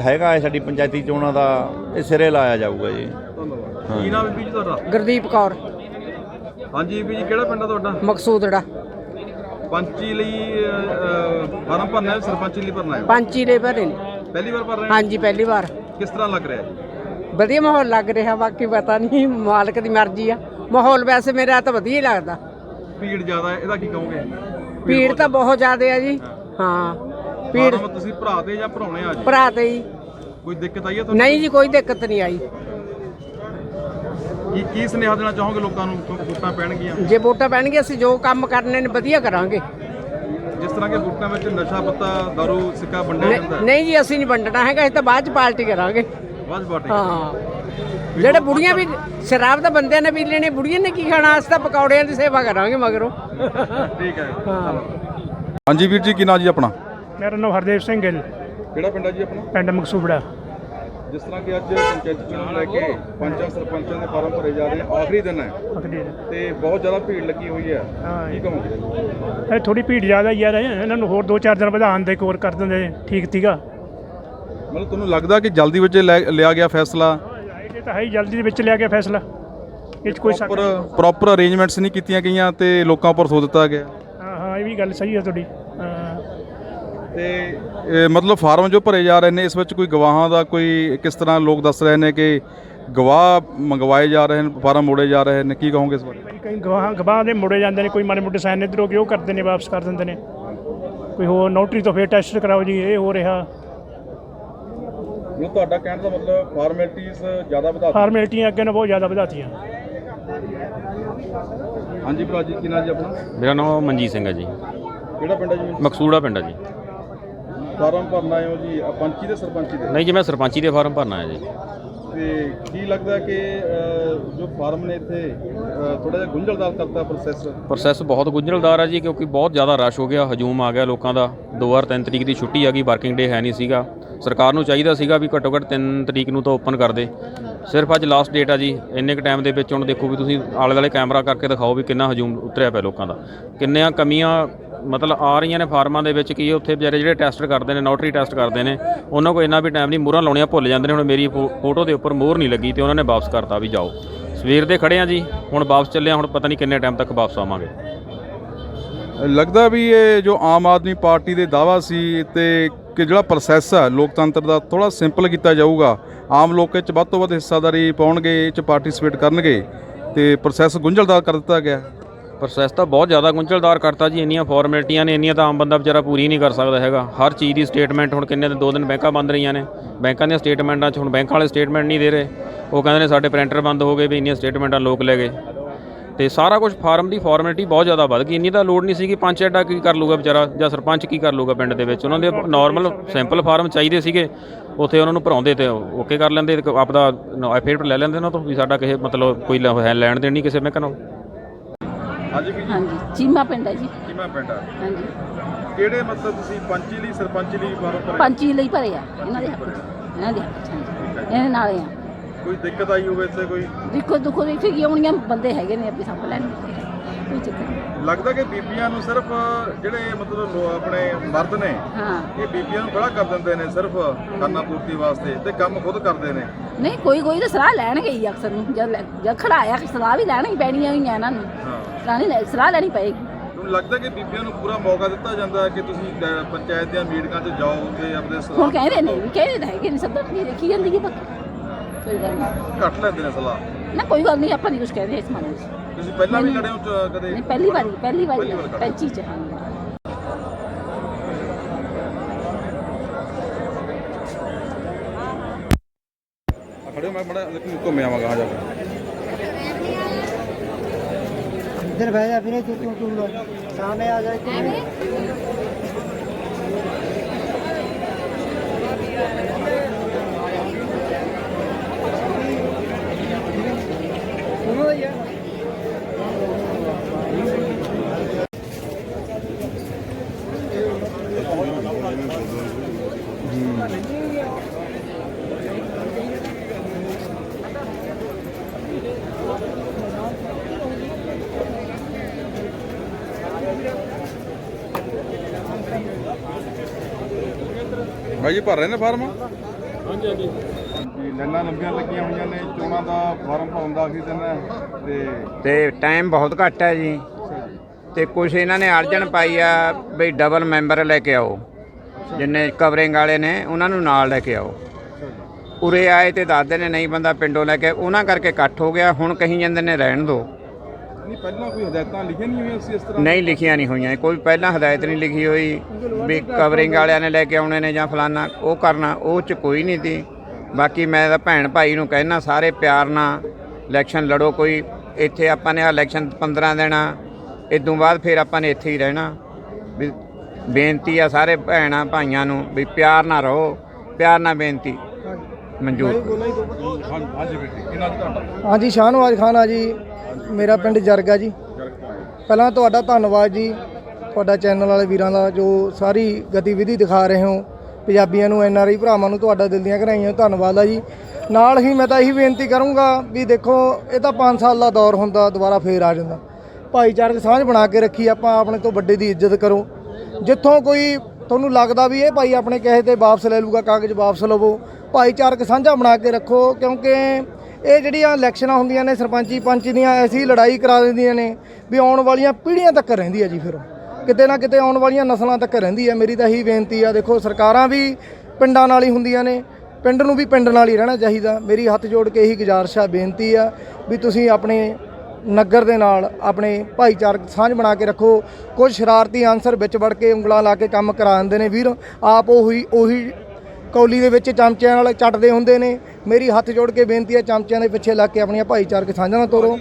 ਹੈਗਾ ਹੈ ਸਾਡੀ ਪੰਚਾਇਤੀ ਚੋਣਾਂ ਦਾ ਇਹ ਸਿਰੇ ਲਾਇਆ ਜਾਊਗਾ ਜੀ। ਧੰਨਵਾਦ। ਕੀ ਨਾਮ ਹੈ ਤੁਹਾਡਾ? ਗੁਰਦੀਪ ਕੌਰ। ਹਾਂਜੀ ਬੀਜੀ ਕਿਹੜਾ ਪਿੰਡ ਆ ਤੁਹਾਡਾ? ਮਕਸੂਦੜਾ। ਪੰਚੀ ਲਈ ਫਾਰਮ ਭਰਨਾ ਹੈ ਸਰਪੰਚੀ ਲਈ ਭਰਨਾ ਹੈ? ਪੰਚੀ ਦੇ ਭਰੇ ਨੇ। ਪਹਿਲੀ ਵਾਰ ਭਰ ਰਹੇ ਹੋ? ਹਾਂਜੀ ਪਹਿਲੀ ਵਾਰ। ਕਿਸ ਤਰ੍ਹਾਂ ਲੱਗ ਰਿਹਾ? ਹੈ ਵਧੀਆ ਮਾਹੌਲ ਲੱਗ ਰਿਹਾ ਬਾਕੀ ਪਤਾ ਨਹੀਂ ਮਾਲਕ ਦੀ ਮਰਜ਼ੀ ਆ। ਮਾਹੌਲ ਵੈਸੇ ਮੇਰਾ ਤਾਂ ਵਧੀਆ ਹੀ ਲੱਗਦਾ। ਭੀੜ ਜ਼ਿਆਦਾ ਹੈ ਇਹਦਾ ਕੀ ਕਹੋਗੇ? ਭੀੜ ਤਾਂ ਬਹੁਤ ਜ਼ਿਆਦਾ ਆ ਜੀ। ਹਾਂ। ਭੀੜ ਤੁਸੀਂ ਭਰਾ ਤੇ ਜਾਂ ਭਰਾਉਣੇ ਆ ਜੀ ਭਰਾ ਤੇ ਹੀ। ਕੋਈ ਦਿੱਕਤ ਆਈ ਹੈ ਤੁਹਾਨੂੰ? ਨਹੀਂ ਜੀ ਕੋਈ ਦਿੱਕਤ ਨਹੀਂ ਆਈ। ਕੀ ਕੀ ਸੁਨੇਹਾ ਦੇਣਾ ਚਾਹੋਗੇ ਲੋਕਾਂ ਨੂੰ? ਕਿਉਂਕਿ ਵੋਟਾਂ ਪੈਣਗੀਆਂ। ਜੇ ਵੋਟਾਂ ਪੈਣਗੀਆਂ ਅਸੀਂ ਜੋ ਕੰਮ ਕਰਨੇ ਨੇ ਵਧੀਆ ਕਰਾਂਗੇ। ਜਿਸ ਤਰ੍ਹਾਂ ਕਿ ਵੋਟਾਂ ਵਿੱਚ ਨਸ਼ਾ ਪੱਤਾ ਦਾਰੂ ਸਿੱਕਾ ਵੰਡਿਆ ਨਹੀਂ- ਜਾਂਦਾ ਹੈ। ਨਹੀਂ ਜੀ ਅਸੀਂ ਨਹੀਂ ਵੰਡਣਾ ਹੈਗਾ ਅਸੀਂ ਤਾਂ ਬਾਅਦ ਚ ਪਾਰਟੀ ਕਰਾਂਗੇ। ਬਾਜ ਬਾਟੇ ਹਾਂ। ਜਿਹੜੇ ਬੁੜੀਆਂ ਵੀ ਸ਼ਰਾਬ ਤਾਂ ਬੰਦਿਆਂ ਨੇ ਪੀ ਲੈਣੀ ਬੁੜੀਆਂ ਨੇ ਕੀ ਖਾਣਾ? ਅਸੀਂ ਤਾਂ ਪਕੌੜਿਆਂ ਦੀ ਸੇਵਾ ਕਰਾਂਗੇ ਮਗਰੋਂ। ਠੀਕ ਹੈ। ਹਾਂ। ਹਾਂਜੀ ਵੀਰ ਜੀ ਕੀ ਨਾਂ ਜੀ ਆਪਣਾ? ਮੇਰਾ ਨਾਮ ਹਰਦੇਵ ਸਿੰਘ ਗਿੱਲ ਕਿਹੜਾ ਪਿੰਡ ਹੈ ਜੀ ਆਪਣਾ? ਪਿੰਡ ਮਕਸੂਬੜਾ। ਜਿਸ ਤਰ੍ਹਾਂ ਕਿ ਅੱਜ ਪੰਚਾਇਤੀ ਚੋਣ ਨੂੰ ਲੈ ਕੇ ਪੰਚਾਂ ਸਰਪੰਚਾਂ ਦੇ ਫਾਰਮ ਭਰੇ ਜਾ ਰਹੇ ਨੇ ਆਖਰੀ ਦਿਨ ਹੈ। ਤੇ ਬਹੁਤ ਜ਼ਿਆਦਾ ਭੀੜ ਲੱਗੀ ਹੋਈ ਹੈ। ਹਾਂ। ਕੀ ਕਹੋਗੇ? ਇਹ ਥੋੜੀ ਭੀੜ ਜ਼ਿਆਦਾ ਯਾਰ ਇਹਨਾਂ ਨੂੰ ਹੋਰ 2-4 ਦਿਨ ਵਧਾਉਣ ਦੇ ਕੋਰ ਕਰ ਦਿੰਦੇ ਠੀਕ ਸੀਗਾ। ਮਤਲਬ ਤੁਹਾਨੂੰ ਲੱਗਦਾ ਕਿ ਜਲਦੀ ਵਿੱਚ ਲੈ- ਲਿਆ ਗਿਆ ਫੈਸਲਾ? ਇਹ ਤਾਂ ਹੈ ਹੀ ਜਲਦੀ ਦੇ ਵਿੱਚ ਲਿਆ ਗਿਆ ਫੈਸਲਾ। ਇਹ 'ਚ ਕੋਈ ਸ਼ੱਕ ਪ੍ਰੋਪਰ ਨਹੀਂ। ਪ੍ਰੋਪਰ ਅਰੇਂਜਮੈਂਟਸ ਨਹੀਂ ਕੀਤੀਆਂ ਗਈਆਂ ਤੇ ਲੋਕਾਂ ਉੱਪਰ ਥੋ ਦਿੱਤਾ ਗਿਆ। ਹਾਂ ਹਾਂ ਇਹ ਵੀ ਗੱਲ ਸਹੀ ਹੈ ਤੁਹਾਡੀ। ਹਾਂ ਤੇ ਮਤਲਬ ਫਾਰਮ ਜੋ ਭਰੇ ਜਾ ਰਹੇ ਨੇ ਇਸ ਵਿੱਚ ਕੋਈ ਗਵਾਹਾਂ ਦਾ ਕੋਈ ਕਿਸ ਤਰ੍ਹਾਂ ਲੋਕ ਦੱਸ ਰਹੇ ਨੇ ਕਿ ਗਵਾਹ ਮੰਗਵਾਏ ਜਾ ਰਹੇ ਨੇ ਫਾਰਮ ਮੋੜੇ ਜਾ ਰਹੇ ਨੇ ਕੀ ਕਹੋਗੇ ਇਸ ਬਾਰੇ? ਕਈ ਗਵਾਹ ਗਵਾਹ ਦੇ ਮੁੜੇ ਜਾਂਦੇ ਨੇ ਕੋਈ ਮਾੜੇ ਮੋਟੇ ਸਾਈਨ ਇੱਧਰ ਹੋ ਗਏ ਉਹ ਕਰਦੇ ਨੇ ਵਾਪਸ ਕਰ ਦਿੰਦੇ ਨੇ। ਕੋਈ ਹੋਰ ਨੋਟਰੀ ਤੋਂ ਫੇਰ ਟੈਸਟ ਕਰਾਓ ਜੀ ਇਹ ਹੋ ਰਿਹਾ। ਇਹ ਤੁਹਾਡਾ ਕਹਿਣ ਦਾ ਮਤਲਬ ਫਾਰਮੈਲਿਟੀਆਂ ਜ਼ਿਆਦਾ ਵਧਾ ਫਾਰਮੈਲਿਟੀਆਂ ਅੱਗੇ ਨਾਲੋਂ ਬਹੁਤ ਜ਼ਿਆਦਾ ਵਧਾਤੀਆਂ। ਹਾਂਜੀ ਭਰਾ ਜੀ ਕੀ ਨਾਮ ਜੀ ਆਪਣਾ? ਮੇਰਾ ਨਾਮ ਮਨਜੀਤ ਸਿੰਘ ਹੈ ਜੀ। ਕਿਹੜਾ ਪਿੰਡ ਹੈ ਜੀ? ਮਕਸੂੜਾ ਪਿੰਡ ਹੈ ਜੀ। ਫਾਰਮ ਭਰਨਾ ਹੋ ਜੀ? ਅ, ਪੰਚੀ ਦੇ ਸਰਪੰਚੀ ਦੇ? ਨਹੀਂ ਜੀ ਮੈਂ ਸਰਪੰਚੀ ਦੇ ਫਾਰਮ ਭਰਨਾ ਹੈ ਜੀ। ਤੇ ਕੀ ਲੱਗਦਾ ਕਿ ਅ, ਜੋ ਫਾਰਮ ਨੇ ਇੱਥੇ ਥੋੜਾ ਜਿਹਾ ਗੁੰਝਲਦਾਰ ਕਰਤਾ ਪ੍ਰੋਸੈਸ ਪ੍ਰੋਸੈਸ ਬਹੁਤ ਗੁੰਝਲਦਾਰ ਹੈ ਜੀ ਕਿਉਂਕਿ ਬਹੁਤ ਜ਼ਿਆਦਾ ਰਸ਼ ਹੋ ਗਿਆ ਹਜੂਮ ਆ ਗਿਆ ਲੋਕਾਂ ਦਾ। ਦੋ ਵਾਰ 3 ਤਰੀਕ ਦੀ ਛੁੱਟੀ ਆ ਗਈ ਵਰਕਿੰਗ ਡੇ ਹੈ ਨਹੀਂ ਸੀਗਾ। ਸਰਕਾਰ ਨੂੰ ਚਾਹੀਦਾ ਸੀਗਾ ਵੀ ਘੱਟੋ ਘੱਟ 3 ਤਰੀਕ ਨੂੰ ਤਾਂ ਓਪਨ ਕਰ ਦੇ। ਸਿਰਫ ਅੱਜ ਲਾਸਟ ਡੇਟ ਆ ਜੀ। ਇੰਨੇ ਕ ਟਾਈਮ ਦੇ ਵਿੱਚ ਹੁਣ ਦੇਖੋ ਵੀ ਤੁਸੀਂ ਆਲੇ ਦੁਆਲੇ ਕੈਮਰਾ ਕਰਕੇ ਦਿਖਾਓ ਵੀ ਕਿੰਨਾ ਹਜੂਮ ਉਤਰਿਆ ਪਿਆ ਲੋਕਾਂ ਦਾ। ਕਿੰਨੀਆਂ ਕਮੀਆਂ ਮਤਲਬ ਆ ਰਹੀਆਂ ਨੇ ਫਾਰਮਾਂ ਦੇ ਵਿੱਚ ਕੀ ਉੱਥੇ ਵਿਚਾਰੇ ਜਿਹੜੇ ਟੈਸਟ ਕਰਦੇ ਨੇ ਨੋਟਰੀ ਟੈਸਟ ਕਰਦੇ ਨੇ, ਉਹਨਾਂ ਕੋਲ ਇੰਨਾ ਵੀ ਟਾਈਮ ਨਹੀਂ, ਮੋਹਰਾਂ ਲਾਉਣੀਆਂ ਭੁੱਲ ਜਾਂਦੇ ਨੇ। ਹੁਣ ਮੇਰੀ ਫੋ- ਫੋਟੋ ਦੇ ਉੱਪਰ ਮੋਹਰ ਨਹੀਂ ਲੱਗੀ ਤੇ ਉਹਨਾਂ ਨੇ ਵਾਪਸ ਕਰਤਾ ਵੀ ਜਾਓ। ਸਵੇਰ ਦੇ ਖੜੇ ਆ ਜੀ, ਹੁਣ ਵਾਪਸ ਚੱਲਿਆ ਹੁਣ ਪਤਾ ਨਹੀਂ ਕਿੰਨੇ ਟਾਈਮ ਤੱਕ ਵਾਪਸ ਆਵਾਂਗੇ। ਲੱਗਦਾ ਵੀ ਇਹ ਜੋ ਆਮ ਆਦਮੀ ਪਾਰਟੀ ਦੇ ਦਾਵਾ ਸੀ ਤੇ ਕਿ ਜਿਹੜਾ ਪ੍ਰੋਸੈਸ ਹੈ ਲੋਕਤੰਤਰ ਦਾ ਥੋੜਾ ਸਿੰਪਲ ਕੀਤਾ ਜਾਊਗਾ। ਆਮ ਲੋਕ ਇਹ ਚ ਵੱਧ ਤੋਂ ਵੱਧ ਹਿੱਸਾਦਾਰੀ ਪਾਉਣਗੇ, ਇਹ ਚ ਪਾਰਟਿਸਿਪੇਟ ਕਰਨਗੇ ਤੇ ਪ੍ਰੋਸੈਸ ਗੁੰਝਲਦਾਰ ਕਰ ਦਿੱਤਾ ਗਿਆ। ਪ੍ਰੋਸੈਸ ਤਾਂ ਬਹੁਤ ਜ਼ਿਆਦਾ ਗੁੰਝਲਦਾਰ ਕਰਤਾ ਜੀ, ਇੰਨੀਆਂ ਫਾਰਮੈਲਿਟੀਆਂ ਨੇ, ਇੰਨੀਆਂ ਤਾਂ ਆਮ ਬੰਦਾ ਵਿਚਾਰਾ ਪੂਰੀ ਨਹੀਂ ਕਰ ਸਕਦਾ ਹੈਗਾ। ਹਰ ਚੀਜ਼ ਦੀ ਸਟੇਟਮੈਂਟ ਹੁਣ ਕਿੰਨੇ ਦਿਨ, ਦੋ ਦਿਨ ਬੈਂਕਾਂ ਬੰਦ ਰਹੀਆਂ ਨੇ। ਬੈਂਕਾਂ ਦੀਆਂ ਸਟੇਟਮੈਂਟਾਂ 'ਚ ਹੁਣ ਬੈਂਕਾਂ ਵਾਲੇ ਸਟੇਟਮੈਂਟ ਨਹੀਂ ਦੇ ਰਹੇ। ਉਹ ਕਹਿੰਦੇ ਨੇ ਸਾਡੇ ਪ੍ਰਿੰਟਰ ਬੰਦ ਹੋ ਗਏ ਵੀ ਇੰਨੀਆਂ ਸਟੇਟਮੈਂਟਾਂ ਲੋਕ ਲੈ ਗਏ। ਤੇ ਸਾਰਾ ਕੁਝ ਫਾਰਮ ਦੀ ਫਾਰਮੈਲਿਟੀ ਬਹੁਤ ਜ਼ਿਆਦਾ ਵੱਧ ਗਈ। ਇੰਨੀ ਤਾਂ ਲੋੜ ਨਹੀਂ ਸੀ ਕਿ ਪੰਚ ਐਡਾ ਕੀ ਕਰ ਲੂਗਾ ਵਿਚਾਰਾ ਜਾਂ ਸਰਪੰਚ ਕੀ ਕਰ ਲੂਗਾ ਪਿੰਡ ਦੇ ਵਿੱਚ। ਉਹਨਾਂ ਦੇ ਨਾਰਮਲ ਸਿੰਪਲ ਫਾਰਮ ਚਾਹੀਦੇ ਸੀਗੇ। ਉੱਥੇ ਉਹਨਾਂ ਨੂੰ ਭਰਾਉਂਦੇ ਤੇ ਓਕੇ ਕਰ ਲੈਂਦੇ ਆਪਦਾ ਐਫਏਟ ਲੈ ਲੈਂਦੇ ਉਹਨਾਂ ਤੋਂ ਵੀ ਸਾਡਾ ਕਿਸੇ ਮਤਲਬ ਕੋਈ ਲੈਣ ਦੇਣ ਨਹੀਂ ਕਿਸੇ ਬੈਂਕ ਨਾਲ ਹਾਂਜੀ ਵੀ ਹਾਂਜੀ ਚੀਮਾ ਪਿੰਡ ਹੈ ਜੀ। ਕਿਵੇਂ ਪਿੰਡ ਹਾਂਜੀ। ਕਿਹੜੇ ਮਤਲਬ ਤੁਸੀਂ ਪੰਚੀ ਲਈ ਸਰਪੰਚੀ ਲਈ ਫਾਰਮ ਭਰੇ? ਪੰਚੀ ਲਈ ਭਰੇ ਆ ਇਹਨਾਂ ਦੇ ਹੱਕ ਇਹਨਾਂ ਦੇ ਹੱਕ 'ਚ ਹਾਂਜੀ। ਇਹਦੇ ਨਾਲ ਆ। ਕੋਈ ਦਿੱਕਤ ਆਈ ਹੋਵੇ ਇੱਥੇ ਕੋਈ? ਦੇਖੋ ਦੁੱਖੋ ਇੱਥੇ ਕੀ ਆਉਣੀਆਂ ਬੰਦੇ ਹੈਗੇ ਨੇ ਆਪੇ ਸੰਭ ਲੈਣ। ਕੋਈ ਚੱਕਰ ਨਹੀਂ। ਲੱਗਦਾ ਕਿ ਬੀਬੀਆਂ ਨੂੰ ਸਿਰਫ ਜਿਹੜੇ ਮਤਲਬ ਲੋ- ਆਪਣੇ ਮਰਦ ਨੇ ਹਾਂ। ਇਹ ਬੀਬੀਆਂ ਨੂੰ ਖੜਾ ਕਰ ਦਿੰਦੇ ਨੇ ਸਿਰਫ ਖਾਨਾ ਪੂਰਤੀ ਵਾਸਤੇ ਤੇ ਕੰਮ ਖੁਦ ਕਰਦੇ ਨੇ। ਨਹੀਂ ਕੋਈ ਕੋਈ ਤਾਂ ਸਲਾਹ ਲੈਣਗੇ ਹੀ ਅਕਸਰ ਨੂੰ। ਜਦ ਲੈ- ਜਦ ਖੜਾਇਆ ਸਲਾਹ ਵੀ ਲੈਣੀ ਪੈਣੀ ਹੋਈਆਂ ਇਹਨਾਂ ਨੂੰ। ਹਾਂ। ਸਲਾਹ ਨਹੀਂ ਲੈ- ਸਲਾਹ ਲੈਣੀ ਪਏਗੀ। ਤੁਹਾਨੂੰ ਲੱਗਦਾ ਕਿ ਬੀਬੀਆਂ ਨੂੰ ਪੂਰਾ ਮੌਕਾ ਦਿੱਤਾ ਜਾਂਦਾ ਹੈ ਕਿ ਤੁਸੀਂ ਅ, ਪੰਚਾਇਤ ਦੀਆਂ ਮੀਟਿੰਗਾਂ 'ਚ ਜਾਓ ਤੇ ਆਪਣੇ ਹੁਣ ਸਲਾਹ ਕਹਿੰਦੇ ਨੇ ਵੀ ਕਹਿੰਦੇ ਤਾਂ ਹੈਗੇ ਨੇ ਸਭ ਕੀ ਦੇਖੀ ਜਾਂਦੀ ਹੈ ਬਾਕੀ। ਕੋਈ ਗੱਲ ਨਹੀਂ। ਘੱਟ ਲੈਂਦੇ ਨੇ ਸਲਾਹ? ਨਾ ਕੋਈ ਗੱਲ ਨਹੀਂ ਆਪਾਂ ਨਹੀਂ ਕੁਝ ਕਹਿੰਦੇ ਇਸ ਮਾਮਲੇ ਵਿੱਚ। ਤੁਸੀਂ ਪਹਿਲਾਂ ਵੀ ਲੜੇ ਹੋ ਚ- ਕਦੇ? ਨਹੀਂ ਪਹਿਲੀ ਵਾਰੀ ਪਹਿਲੀ ਵਾਰੀ ਪਹਿਲੀ ਵਾਰ ਕਰ- ਪੈਂਚੀ ਚ ਹਾਂ। ਖੜੇ ਹੋ ਮੈਂ ਬੜਾ ਲੇਕਿਨ ਘੁੰਮਿਆ ਵਾਂ ਗਾਂ ਜਾ ਕੇ। इधर भैया फिर तू तू तू लोग सामने आ जाए तू ਜੀ ਭਰ ਰਹੇ ਨੇ ਫਾਰਮ? ਹਾਂਜੀ ਹਾਂਜੀ। ਲੈਣਾ ਲੰਬੀਆਂ ਲੱਗੀਆਂ ਹੋਈਆਂ ਨੇ ਚੋਣਾਂ ਦਾ ਫਾਰਮ ਭਰਨ ਦਾ ਆਖਰੀ ਦਿਨ ਹੈ ਤੇ ਤੇ ਟਾਈਮ ਬਹੁਤ ਘੱਟ ਹੈ ਜੀ। ਤੇ ਕੁਝ ਇਹਨਾਂ ਨੇ ਅਰਜਨ ਪਾਈ ਆ ਬਈ ਡਬਲ ਮੈਂਬਰ ਲੈ ਕੇ ਆਓ। ਜਿੰਨੇ ਕਵਰਿੰਗ ਵਾਲੇ ਨੇ ਉਹਨਾਂ ਨੂੰ ਨਾਲ ਲੈ ਕੇ ਆਓ। ਉਰੇ ਆਏ ਤੇ ਦੱਸਦੇ ਨੇ ਨਹੀਂ ਬੰਦਾ ਪਿੰਡੋਂ ਲੈ ਕੇ ਉਹਨਾਂ ਕਰਕੇ ਇਕੱਠ ਹੋ ਗਿਆ ਹੁਣ ਕਹੀ ਜਾਂਦੇ ਨੇ ਰਹਿਣ ਦਿਓ। ਨਹੀਂ ਪਹਿਲਾਂ ਕੋਈ ਹਦਾਇਤਾਂ ਲਿਖੀਆਂ ਨਹੀਂ ਹੋਈਆਂ ਸੀ ਇਸ ਤਰ੍ਹਾਂ? ਨਹੀਂ ਲਿਖੀਆਂ ਨਹੀਂ ਹੋਈਆਂ। ਕੋਈ ਪਹਿਲਾਂ ਹਦਾਇਤ ਨਹੀਂ ਲਿਖੀ ਹੋਈ ਵੀ ਕਵਰਿੰਗ ਵਾਲਿਆਂ ਨੇ ਲੈ ਕੇ ਆਉਣੇ ਨੇ ਜਾਂ ਫਲਾਨਾ ਉਹ ਕਰਨਾ ਉਹ ਚ ਕੋਈ ਨਹੀਂ ਸੀ। ਬਾਕੀ ਮੈਂ ਤਾਂ ਭੈਣ ਭਾਈ ਨੂੰ ਕਹਿਣਾ ਸਾਰੇ ਪਿਆਰ ਨਾਲ ਇਲੈਕਸ਼ਨ ਲੜੋ ਕੋਈ ਇੱਥੇ ਆਪਾਂ ਨੇ ਇਲੈਕਸ਼ਨ 15 ਦੇਣਾ ਇਦੋਂ ਬਾਅਦ ਫਿਰ ਆਪਾਂ ਨੇ ਇੱਥੇ ਹੀ ਰਹਿਣਾ। ਵੀ ਬੇਨਤੀ ਆ ਸਾਰੇ ਭੈਣਾਂ ਭਾਈਆਂ ਨੂੰ ਵੀ ਪਿਆਰ ਨਾਲ ਰਹੋ ਪਿਆਰ ਨਾਲ ਬੇਨਤੀ। ਮਨਜ਼ੂਰ। ਹਾਂਜੀ ਬੇਟੀ ਹਾਂਜੀ ਸ਼ਾਹਨਵਾਜ਼ ਖਾਨ ਆ ਜੀ। ਮੇਰਾ ਪਿੰਡ ਜਰਗਾ ਜੀ। ਪਹਿਲਾਂ ਤੁਹਾਡਾ ਧੰਨਵਾਦ ਜੀ, ਤੁਹਾਡਾ ਚੈਨਲ ਵਾਲੇ ਵੀਰਾਂ ਦਾ ਜੋ ਸਾਰੀ ਗਤੀਵਿਧੀ ਦਿਖਾ ਰਹੇ ਹੋ। ਪੰਜਾਬੀਆਂ ਨੂੰ, ਐਨ ਆਰ ਆਈ ਭਰਾਵਾਂ ਨੂੰ ਤੁਹਾਡਾ ਦਿਲ ਦੀਆਂ ਘਰਾਈਆਂ ਧੰਨਵਾਦ ਆ ਜੀ। ਨਾਲ ਹੀ ਮੈਂ ਤਾਂ ਇਹੀ ਬੇਨਤੀ ਕਰੂੰਗਾ ਵੀ ਦੇਖੋ, ਇਹ ਤਾਂ 5 ਸਾਲ ਦਾ ਦੌਰ ਹੁੰਦਾ, ਦੁਬਾਰਾ ਫੇਰ ਆ ਜਾਂਦਾ। ਭਾਈਚਾਰਕ ਸਾਂਝ ਬਣਾ ਕੇ ਰੱਖੀ, ਆਪਾਂ ਆਪਣੇ ਤੋਂ ਵੱਡੇ ਦੀ ਇੱਜ਼ਤ ਕਰੋ। ਜਿੱਥੋਂ ਕੋਈ ਤੁਹਾਨੂੰ ਲੱਗਦਾ ਵੀ ਇਹ ਭਾਈ ਆਪਣੇ ਕਹੇ ਤੇ ਵਾਪਸ ਲੈ ਲੂਗਾ ਕਾਗਜ਼ ਵਾਪਸ ਲਵੋ। ਭਾਈਚਾਰਕ ਸਾਂਝਾ ਬਣਾ ਕੇ ਰੱਖੋ, ਕਿਉਂਕਿ ਇਹ ਜਿਹੜੀਆਂ ਇਲੈਕਸ਼ਨਾਂ ਹੁੰਦੀਆਂ ਨੇ ਸਰਪੰਚੀ ਪੰਚ ਦੀਆਂ, ਐਸੀ ਲੜਾਈ ਕਰਾ ਦਿੰਦੀਆਂ ਨੇ ਵੀ ਆਉਣ ਵਾਲੀਆਂ ਪੀੜ੍ਹੀਆਂ ਤੱਕ ਰਹਿੰਦੀ ਹੈ ਜੀ ਫਿਰ। ਕਿਤੇ ਨਾ ਕਿਤੇ ਆਉਣ ਵਾਲੀਆਂ ਨਸਲਾਂ ਤੱਕ ਰਹਿੰਦੀ ਹੈ। ਮੇਰੀ ਤਾਂ ਇਹੀ ਬੇਨਤੀ ਆ, ਦੇਖੋ ਸਰਕਾਰਾਂ ਵੀ ਪਿੰਡਾਂ ਨਾਲ ਹੀ ਹੁੰਦੀਆਂ ਨੇ। ਪਿੰਡ ਨੂੰ ਵੀ ਪਿੰਡ ਨਾਲ ਹੀ ਰਹਿਣਾ ਚਾਹੀਦਾ। ਮੇਰੀ ਹੱਥ ਜੋੜ ਕੇ ਇਹੀ ਗੁਜ਼ਾਰਿਸ਼ ਆ, ਬੇਨਤੀ ਆ ਵੀ ਤੁਸੀਂ ਆਪਣੇ ਨਗਰ ਦੇ ਨਾਲ ਆਪਣੇ ਭਾਈਚਾਰਕ ਸਾਂਝ ਬਣਾ ਕੇ ਰੱਖੋ। ਕੁਝ ਸ਼ਰਾਰਤੀ ਆਨਸਰ ਵਿੱਚ ਵੜ ਕੇ ਉਂਗਲਾਂ ਲਾ ਕੇ ਕੰਮ ਕਰਾ ਦਿੰਦੇ ਨੇ ਵੀਰ। ਆਪ ਉਹੀ ਉਹੀ ਕੌਲੀ ਦੇ ਵਿੱਚ ਚਮਚਿਆਂ ਨਾਲ ਚੱਟਦੇ ਹੁੰਦੇ ਨੇ। ਮੇਰੀ ਹੱਥ ਜੋੜ ਕੇ ਬੇਨਤੀ ਹੈ ਚਮਚਿਆਂ ਦੇ ਪਿੱਛੇ ਲੱਗ ਕੇ ਆਪਣੀਆਂ ਭਾਈਚਾਰਕ ਸਾਂਝਾਂ ਨਾਲ ਤੋਰੋ।